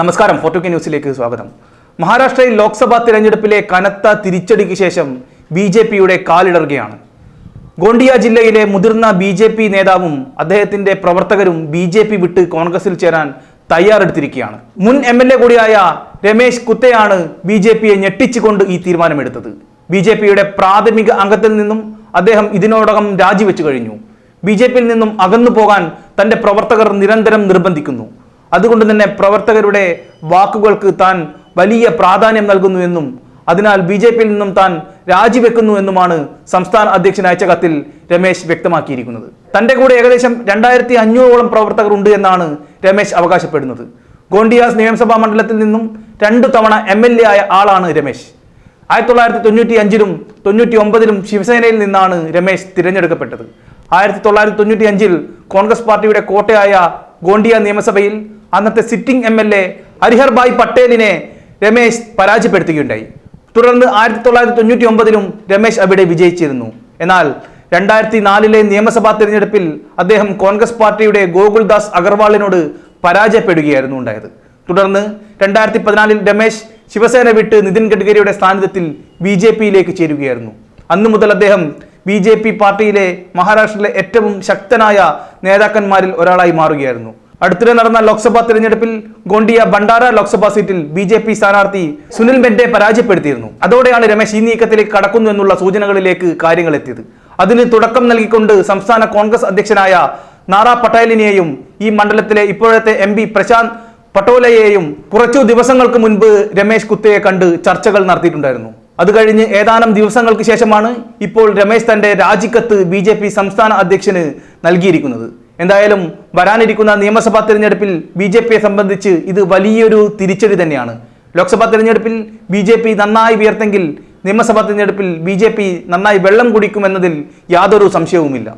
നമസ്കാരം photo K ന്യൂസിലേക്ക് സ്വാഗതം. മഹാരാഷ്ട്രയിൽ ലോക്സഭാ തിരഞ്ഞെടുപ്പിലെ കനത്ത തിരിച്ചടിക്ക് ശേഷം ബി ജെ പിയുടെ കാലിടറുകയാണ്. ഗോണ്ടിയ ജില്ലയിലെ മുതിർന്ന ബി ജെ പി നേതാവും അദ്ദേഹത്തിന്റെ പ്രവർത്തകരും ബി ജെ പി വിട്ട് കോൺഗ്രസിൽ ചേരാൻ തയ്യാറെടുത്തിരിക്കുകയാണ്. മുൻ എം എൽ എ കൂടിയായ രമേശ് കുത്തയാണ് ബി ജെ പിയെ ഞെട്ടിച്ചുകൊണ്ട് ഈ തീരുമാനമെടുത്തത്. ബി ജെ പിയുടെ പ്രാഥമിക അംഗത്തിൽ നിന്നും അദ്ദേഹം ഇതിനോടകം രാജിവെച്ചു കഴിഞ്ഞു. ബി ജെ പിയിൽ നിന്നും അകന്നു പോകാൻ തന്റെ പ്രവർത്തകർ നിരന്തരം നിർബന്ധിക്കുന്നു. അതുകൊണ്ട് തന്നെ പ്രവർത്തകരുടെ വാക്കുകൾക്ക് താൻ വലിയ പ്രാധാന്യം നൽകുന്നു എന്നും അതിനാൽ ബി ജെ പിയിൽ നിന്നും താൻ രാജിവെക്കുന്നു എന്നുമാണ് സംസ്ഥാന അധ്യക്ഷൻ അയച്ച കത്തിൽ രമേശ് വ്യക്തമാക്കിയിരിക്കുന്നത്. തന്റെ കൂടെ ഏകദേശം രണ്ടായിരത്തി അഞ്ഞൂറോളം പ്രവർത്തകർ ഉണ്ട് എന്നാണ് രമേശ് അവകാശപ്പെടുന്നത്. ഗോണ്ടിയാസ് നിയമസഭാ മണ്ഡലത്തിൽ നിന്നും രണ്ടു തവണ എം എൽ എ ആയ ആളാണ് രമേശ്. ആയിരത്തി തൊള്ളായിരത്തി തൊണ്ണൂറ്റി അഞ്ചിലും തൊണ്ണൂറ്റി ഒമ്പതിലും ശിവസേനയിൽ നിന്നാണ് രമേശ് തിരഞ്ഞെടുക്കപ്പെട്ടത്. ആയിരത്തി തൊള്ളായിരത്തി തൊണ്ണൂറ്റി അഞ്ചിൽ കോൺഗ്രസ് പാർട്ടിയുടെ കോട്ടയായ ഗോണ്ടിയ നിയമസഭയിൽ അന്നത്തെ sitting M L A Hariharbhai പട്ടേലിനെ Ramesh പരാജയപ്പെടുത്തുകയുണ്ടായി. തുടർന്ന് ആയിരത്തി തൊള്ളായിരത്തി തൊണ്ണൂറ്റി ഒമ്പതിലും രമേശ് അവിടെ വിജയിച്ചിരുന്നു. എന്നാൽ രണ്ടായിരത്തി നാലിലെ നിയമസഭാ തിരഞ്ഞെടുപ്പിൽ അദ്ദേഹം കോൺഗ്രസ് പാർട്ടിയുടെ ഗോകുൽദാസ് അഗർവാളിനോട് പരാജയപ്പെടുകയായിരുന്നു ഉണ്ടായത്. തുടർന്ന് രണ്ടായിരത്തി പതിനാലിൽ രമേശ് ശിവസേന വിട്ട് നിതിൻ ഗഡ്കരിയുടെ സാന്നിധ്യത്തിൽ ബി ജെ പിയിലേക്ക് ചേരുകയായിരുന്നു. അന്നു മുതൽ അദ്ദേഹം ബി ജെ പി പാർട്ടിയിലെ മഹാരാഷ്ട്രയിലെ ഏറ്റവും ശക്തനായ നേതാക്കന്മാരിൽ ഒരാളായി മാറുകയായിരുന്നു. അടുത്തിടെ നടന്ന ലോക്സഭാ തെരഞ്ഞെടുപ്പിൽ ഗോണ്ടിയ ഭണ്ഡാര ലോക്സഭാ സീറ്റിൽ ബി ജെ പി സ്ഥാനാർത്ഥി സുനിൽ മെന്റെ പരാജയപ്പെടുത്തിയിരുന്നു. അതോടെയാണ് രമേശ് ഈ നീക്കത്തിലേക്ക് കടക്കുന്നു എന്നുള്ള സൂചനകളിലേക്ക് കാര്യങ്ങൾ എത്തിയത്. അതിന് തുടക്കം നൽകിക്കൊണ്ട് സംസ്ഥാന കോൺഗ്രസ് അധ്യക്ഷനായ നാറാ പട്ടേലിനെയും ഈ മണ്ഡലത്തിലെ ഇപ്പോഴത്തെ എം പി പ്രശാന്ത് പട്ടോലയെയും കുറച്ചു ദിവസങ്ങൾക്ക് മുൻപ് രമേശ് കുത്തയെ കണ്ട് ചർച്ചകൾ നടത്തിയിട്ടുണ്ടായിരുന്നു. അത് കഴിഞ്ഞ് ഏതാനും ദിവസങ്ങൾക്ക് ശേഷമാണ് ഇപ്പോൾ രമേശ് തന്റെ രാജിക്കത്ത് ബി സംസ്ഥാന അധ്യക്ഷന് നൽകിയിരിക്കുന്നത്. എന്തായാലും വരാനിരിക്കുന്ന നിയമസഭാ തിരഞ്ഞെടുപ്പിൽ ബി ജെ പിയെ സംബന്ധിച്ച് ഇത് വലിയൊരു തിരിച്ചടി തന്നെയാണ്. ലോക്സഭാ തിരഞ്ഞെടുപ്പിൽ ബി ജെ പി നന്നായി ഉയർത്തെങ്കിൽ നിയമസഭാ തിരഞ്ഞെടുപ്പിൽ ബി ജെ പി നന്നായി വെള്ളം കുടിക്കുമെന്നതിൽ യാതൊരു സംശയവുമില്ല.